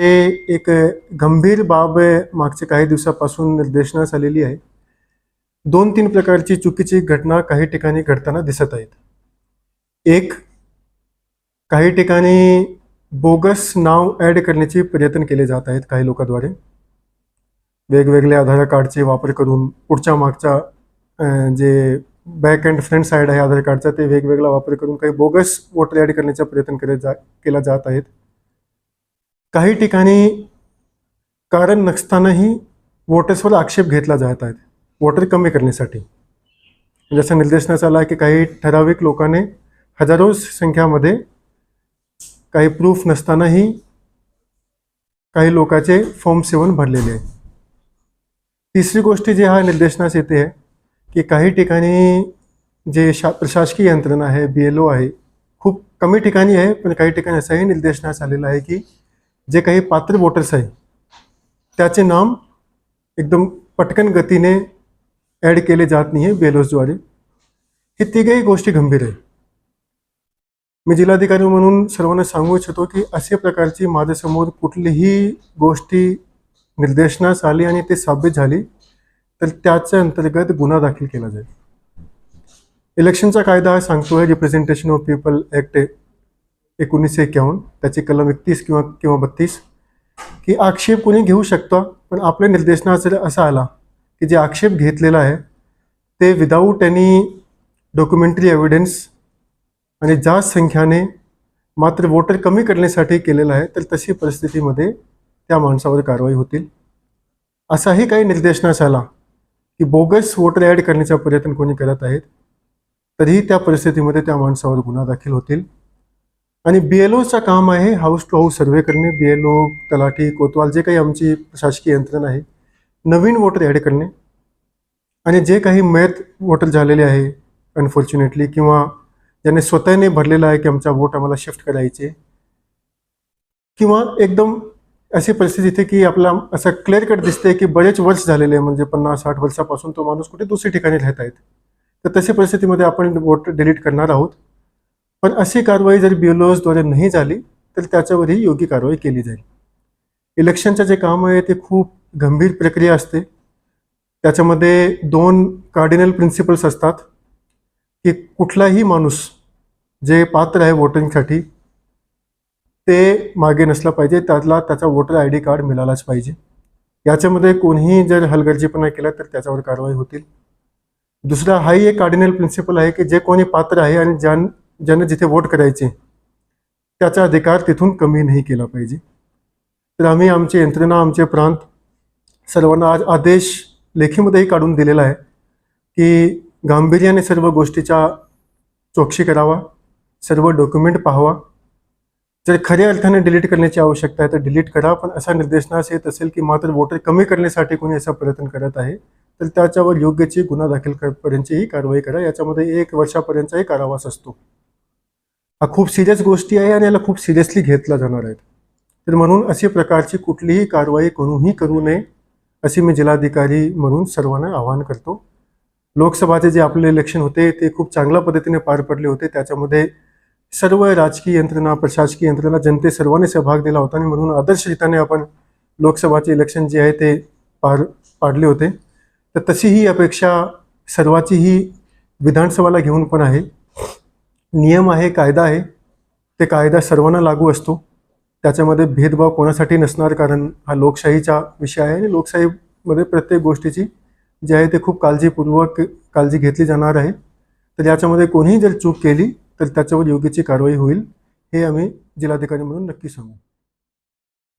हे एक गंभीर बाब मागच्या काही दिवसापासून निर्देशनास आलेली आहे. दोन तीन प्रकारची चुकीची घटना काही ठिकाणी घडताना दिसत आहेत. एक काही ठिकाणी बोगस नाव ॲड करण्याचे प्रयत्न केले जात आहेत काही लोकांद्वारे. वेगवेगळ्या आधार कार्डचे वापर करून पुढच्या मागच्या जे बॅक अँड फ्रंट साईड आहे आधार कार्डचा ते वेगवेगळा वापर करून काही बोगस वोटर ॲड करण्याचा प्रयत्न केले जा केला जात आहेत. काही ठिकाणी कारण नसतानाही वोटर्सवर आक्षेप घेतला जात आहेत वोटर कमी करण्यासाठी. म्हणजे असं निर्देशनास आला की काही ठराविक लोकांनी हजारो संख्यामध्ये काही प्रूफ नसतानाही काही लोकांचे फॉर्म सेवन भरलेले आहे. तिसरी गोष्ट जी हा निर्देशनास येते आहे की काही ठिकाणी जे शा प्रशासकीय यंत्रणा आहे बी एल ओ आहे खूप कमी ठिकाणी आहे पण काही ठिकाणी असंही निर्देशनास आलेलं आहे की जे काही पात्र वोटर्स आहे त्याचे नाम एकदम पटकन गतीने ॲड केले जात नाही आहे बेलोसद्वारे हे तिघही गोष्टी गंभीर आहे मी जिल्हाधिकारी म्हणून सर्वांना सांगू इच्छितो की अशा प्रकारची माझ्यासमोर कुठलीही गोष्टी निर्देशनास आली आणि ते साबित झाली तर त्याच्या अंतर्गत गुन्हा दाखल केला जाईल. इलेक्शनचा कायदा हा सांगतोय रिप्रेझेंटेशन ऑफ पीपल ॲक्ट एकोणीसशे एक्यावन्न त्याची कलम एकतीस किंवा किंवा बत्तीस की आक्षेप कोणी घेऊ शकतो? पण आपल्या निर्देशनात जर असा आला की जे आक्षेप घेतलेला आहे ते विदाऊट एनी डॉक्युमेंटरी एव्हिडन्स आणि जास्त संख्याने मात्र वोटर कमी करण्यासाठी केलेलं आहे तर तशी परिस्थितीमध्ये त्या माणसावर कारवाई होतील. असाही काही निर्देशनास आला की बोगस वोटर ॲड करण्याचा प्रयत्न कोणी करत आहेत तरीही त्या परिस्थितीमध्ये त्या माणसावर गुन्हा दाखल होतील. आणि बी एल ओचं काम आहे हाऊस टू हाऊस सर्वे करणे बी एल ओ तलाठी कोतवाल जे काही आमची प्रशासकीय यंत्रणा आहे नवीन वोटर ॲड करणे. आणि जे काही मयत वोटर झालेले आहे अनफॉर्च्युनेटली किंवा ज्याने स्वतःने भरलेलं आहे की आमचा वोट आम्हाला शिफ्ट करायचे. किंवा एकदम अशी परिस्थिती इथे की आपला असं क्लिअर कट दिसते की बरेच वर्ष झालेले आहे म्हणजे पन्नास साठ वर्षापासून तो माणूस कुठे दुसऱ्या ठिकाणी राहत आहेत तर तशा परिस्थितीमध्ये आपण वोट डिलीट करणार आहोत. पण अशी कारवाई जर बी एल नाही झाली तर त्याच्यावरही योग्य कारवाई केली जाईल. इलेक्शनचं जे काम आहे ते खूप गंभीर प्रक्रिया असते. त्याच्यामध्ये दोन कार्डिनल प्रिन्सिपल्स असतात की कुठलाही माणूस जे पात्र आहे वोटिंगसाठी ते मागे नसला पाहिजे. त्याला त्याचा वोटर आय डी कार्ड मिळालाच पाहिजे. याच्यामध्ये कोणीही जर हलगर्जीपणा केला तर त्याच्यावर कारवाई होतील. दुसरा हाही एक कार्डिनल प्रिन्सिपल आहे की जे कोणी पात्र आहे आणि ज्यां ज्यांना जिथे वोट करायचे त्याचा अधिकार तिथून कमी नाही केला पाहिजे. तर आम्ही आमची यंत्रणा आमचे प्रांत सर्वांना आज आदेश लेखीमध्येही काढून दिलेला आहे की गांभीर्याने सर्व गोष्टीचा चौकशी करावा सर्व डॉक्युमेंट पाहावा. जर खऱ्या अर्थाने डिलीट करण्याची आवश्यकता आहे तर डिलीट करा पण असा निर्देशनास येत असेल की मात्र वोटर कमी करण्यासाठी कोणी असा प्रयत्न करत आहे तर त्याच्यावर योग्यची गुन्हा दाखल करण्याचीही कारवाई करा. याच्यामध्ये एक वर्षापर्यंतचाही कारावास असतो. हा खूप सिरियस गोष्टी आहे आणि याला खूप सिरियसली घेतला जाणार आहेत तर म्हणून अशा प्रकारची कुठलीही कारवाई कोणीही करू नये अशी मी जिल्हाधिकारी म्हणून सर्वांना आवाहन करतो. लोकसभाचे जे आपले इलेक्शन होते ते खूप चांगल्या पद्धतीने पार पडले होते. त्याच्यामध्ये सर्व राजकीय यंत्रणा प्रशासकीय यंत्रणा जनते सर्वांनी सहभाग दिला होता आणि म्हणून आदर्शरित्याने आपण लोकसभाचे इलेक्शन जे आहे ते पार पाडले होते. तर तशी ही अपेक्षा सर्वाची ही विधानसभाला घेऊन पण आहे. नियम आहे कायदा आहे ते कायदा सर्वांना लागू असतो. त्याच्यामध्ये भेदभाव कोणासाठी नसणार कारण हा लोकशाहीचा विषय आहे आणि लोकशाहीमध्ये प्रत्येक गोष्टीची जी आहे ते खूप काळजीपूर्वक काळजी घेतली जाणार आहे. तर याच्यामध्ये कोणीही जर चूक केली तर त्याच्यावर योग्यची कारवाई होईल हे आम्ही जिल्हाधिकारी म्हणून नक्की सांगू.